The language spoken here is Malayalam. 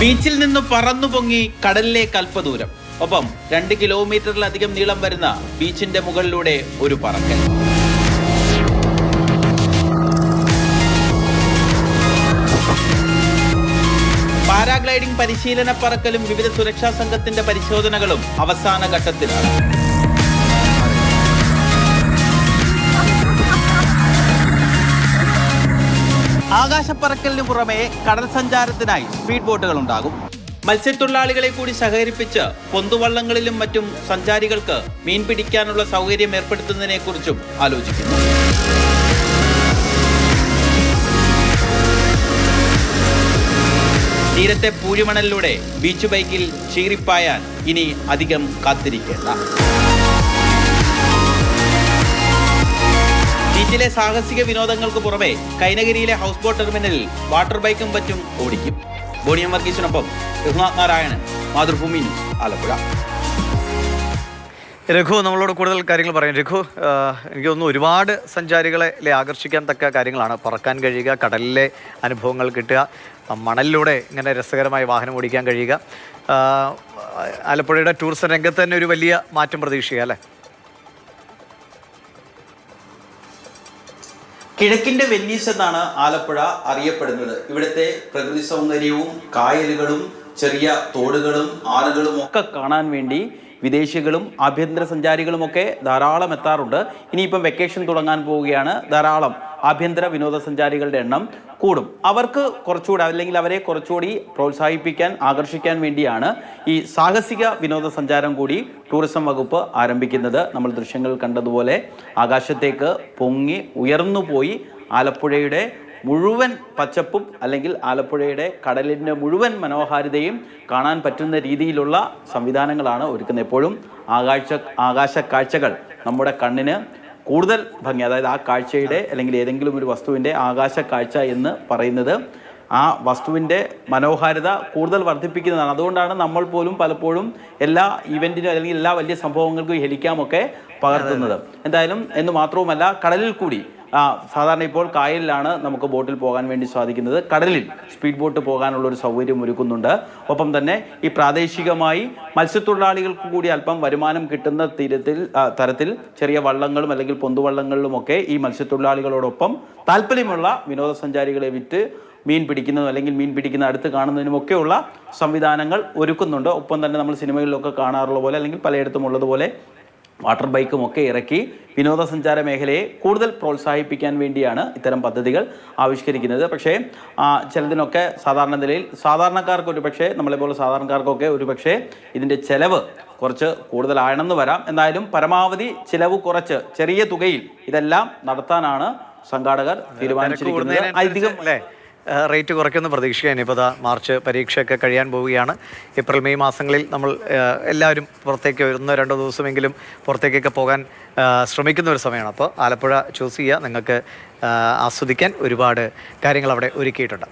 ബീച്ചിൽ നിന്ന് പറന്നു പൊങ്ങി കടലിലേക്ക് അല്പദൂരം ഒപ്പം രണ്ട് കിലോമീറ്ററിലധികം നീളം വരുന്ന ബീച്ചിന്റെ മുകളിലൂടെ ഒരു പറക്കൽ. പാരാഗ്ലൈഡിംഗ് പരിശീലന പറക്കലും വിവിധ സുരക്ഷാ സംഘത്തിന്റെ പരിശോധനകളും അവസാന ഘട്ടത്തിലാണ്. ആകാശപ്പറക്കലിന് പുറമെ കടൽ സഞ്ചാരത്തിനായി സ്പീഡ് ബോട്ടുകൾ ഉണ്ടാകും. മത്സ്യത്തൊഴിലാളികളെ കൂടി സഹകരിപ്പിച്ച് പൊന്തുവള്ളങ്ങളിലും മറ്റും സഞ്ചാരികൾക്ക് മീൻ പിടിക്കാനുള്ള സൗകര്യം ഏർപ്പെടുത്തുന്നതിനെ കുറിച്ചും ആലോചിക്കുന്നു. തീരത്തെ പൂഴിമണലിലൂടെ ബീച്ച് ബൈക്കിൽ ചീറിപ്പായാൻ ഇനി അധികം കാത്തിരിക്കേണ്ട. ബീച്ചിലെ സാഹസിക വിനോദങ്ങൾക്ക് പുറമെ കൈനഗിരിയിലെ ഹൗസ് ബോട്ട് ടെർമിനലിൽ വാട്ടർ ബൈക്കും പറ്റും ഓടിക്കും. ബോണിയം വർഗീസിനൊപ്പം രഘുനാഥ് നാരായണൻ മാതൃഭൂമി ആലപ്പുഴ. രഘു നമ്മളോട് കൂടുതൽ കാര്യങ്ങൾ പറയും. രഘു എനിക്ക് തോന്നുന്നു ഒരുപാട് സഞ്ചാരികളെ ആകർഷിക്കാൻ തക്ക കാര്യങ്ങളാണ്. പറക്കാൻ കഴിയുക കടലിലെ അനുഭവങ്ങൾ കിട്ടുക മണലിലൂടെ ഇങ്ങനെ രസകരമായി വാഹനം ഓടിക്കാൻ കഴിയുക. ആലപ്പുഴയുടെ ടൂറിസം രംഗത്ത് തന്നെ ഒരു വലിയ മാറ്റം പ്രതീക്ഷിക്കുക അല്ലേ? കിഴക്കിന്റെ വെന്നീസ് എന്നാണ് ആലപ്പുഴ അറിയപ്പെടുന്നത്. ഇവിടുത്തെ പ്രകൃതി സൗന്ദര്യവും കായലുകളും ചെറിയ തോടുകളും ആറുകളും ഒക്കെ കാണാൻ വേണ്ടി വിദേശികളും ആഭ്യന്തര സഞ്ചാരികളുമൊക്കെ ധാരാളം എത്താറുണ്ട്. ഇനിയിപ്പം വെക്കേഷൻ തുടങ്ങാൻ പോവുകയാണ്. ധാരാളം ആഭ്യന്തര വിനോദസഞ്ചാരികളുടെ എണ്ണം കൂടും. അവർക്ക് കുറച്ചുകൂടി അല്ലെങ്കിൽ അവരെ കുറച്ചുകൂടി പ്രോത്സാഹിപ്പിക്കാൻ ആകർഷിക്കാൻ വേണ്ടിയാണ് ഈ സാഹസിക വിനോദസഞ്ചാരം കൂടി ടൂറിസം വകുപ്പ് ആരംഭിക്കുന്നത്. നമ്മൾ ദൃശ്യങ്ങൾ കണ്ടതുപോലെ ആകാശത്തേക്ക് പൊങ്ങി ഉയർന്നുപോയി ആലപ്പുഴയുടെ മുഴുവൻ പച്ചപ്പും അല്ലെങ്കിൽ ആലപ്പുഴയുടെ കടലിന്റെ മുഴുവൻ മനോഹാരിതയും കാണാൻ പറ്റുന്ന രീതിയിലുള്ള സംവിധാനങ്ങളാണ് ഒരുക്കുന്നത്. എപ്പോഴും ആകാശ ആകാശ കാഴ്ചകൾ നമ്മുടെ കണ്ണിന് കൂടുതൽ ഭംഗി അതായത് ആ കാഴ്ചയുടെ അല്ലെങ്കിൽ ഏതെങ്കിലും ഒരു വസ്തുവിന്റെ ആകാശ കാഴ്ച എന്ന് പറയുന്നത് ആ വസ്തുവിന്റെ മനോഹാരിത കൂടുതൽ വർദ്ധിപ്പിക്കുന്നതാണ്. അതുകൊണ്ടാണ് നമ്മൾ പോലും പലപ്പോഴും എല്ലാ ഇവന്റിനും അല്ലെങ്കിൽ എല്ലാ വലിയ സംഭവങ്ങൾക്കും ഹെലിക്കാമൊക്കെ പകർത്തുന്നത്. എന്തായാലും എന്ന് മാത്രവുമല്ല കടലിൽ കൂടി ആ, സാധാരണ ഇപ്പോൾ കായലിലാണ് നമുക്ക് ബോട്ടിൽ പോകാൻ വേണ്ടി സാധിക്കുന്നത്. കടലിൽ സ്പീഡ് ബോട്ട് പോകാനുള്ള ഒരു സൗകര്യം ഒരുക്കുന്നുണ്ട്. ഒപ്പം തന്നെ ഈ പ്രാദേശികമായി മത്സ്യത്തൊഴിലാളികൾക്ക് കൂടി അല്പം വരുമാനം കിട്ടുന്ന തീരത്തിൽ തരത്തിൽ ചെറിയ വള്ളങ്ങളും അല്ലെങ്കിൽ പൊന്തുവള്ളങ്ങളിലുമൊക്കെ ഈ മത്സ്യത്തൊഴിലാളികളോടൊപ്പം താല്പര്യമുള്ള വിനോദസഞ്ചാരികളെ വിറ്റ് മീൻ പിടിക്കുന്നതും അല്ലെങ്കിൽ മീൻ പിടിക്കുന്ന അടുത്ത് കാണുന്നതിനുമൊക്കെയുള്ള സംവിധാനങ്ങൾ ഒരുക്കുന്നുണ്ട്. ഒപ്പം തന്നെ നമ്മൾ സിനിമകളിലൊക്കെ കാണാറുള്ള പോലെ അല്ലെങ്കിൽ പലയിടത്തും ഉള്ളതുപോലെ വാട്ടർ ബൈക്കും ഒക്കെ ഇറക്കി വിനോദസഞ്ചാര മേഖലയെ കൂടുതൽ പ്രോത്സാഹിപ്പിക്കാൻ വേണ്ടിയാണ് ഇത്തരം പദ്ധതികൾ ആവിഷ്കരിക്കുന്നത്. പക്ഷേ ചിലതിനൊക്കെ സാധാരണ നിലയിൽ സാധാരണക്കാർക്ക് ഒരു പക്ഷേ നമ്മളെപ്പോലെ സാധാരണക്കാർക്കൊക്കെ ഒരു പക്ഷേ ഇതിന്റെ ചെലവ് കുറച്ച് കൂടുതലാണെന്ന് വരാം. എന്തായാലും പരമാവധി ചിലവ് കുറച്ച് ചെറിയ തുകയിൽ ഇതെല്ലാം നടത്താനാണ് സംഘാടകർ തീരുമാനിച്ചിരിക്കുന്നത്. അധികം റേറ്റ് കുറയ്ക്കുമെന്ന് പ്രതീക്ഷിക്കാൻ ഇപ്പോൾ ദാ മാർച്ച് പരീക്ഷയൊക്കെ കഴിയാൻ പോവുകയാണ്. ഏപ്രിൽ മെയ് മാസങ്ങളിൽ നമ്മൾ എല്ലാവരും പുറത്തേക്ക് ഒന്നോ രണ്ടോ ദിവസമെങ്കിലും പുറത്തേക്കൊക്കെ പോകാൻ ശ്രമിക്കുന്ന ഒരു സമയമാണ്. അപ്പോൾ ആലപ്പുഴ ചൂസ് ചെയ്യുക നിങ്ങൾക്ക് ആസ്വദിക്കാൻ ഒരുപാട് കാര്യങ്ങൾ അവിടെ ഒരുക്കിയിട്ടുണ്ട്.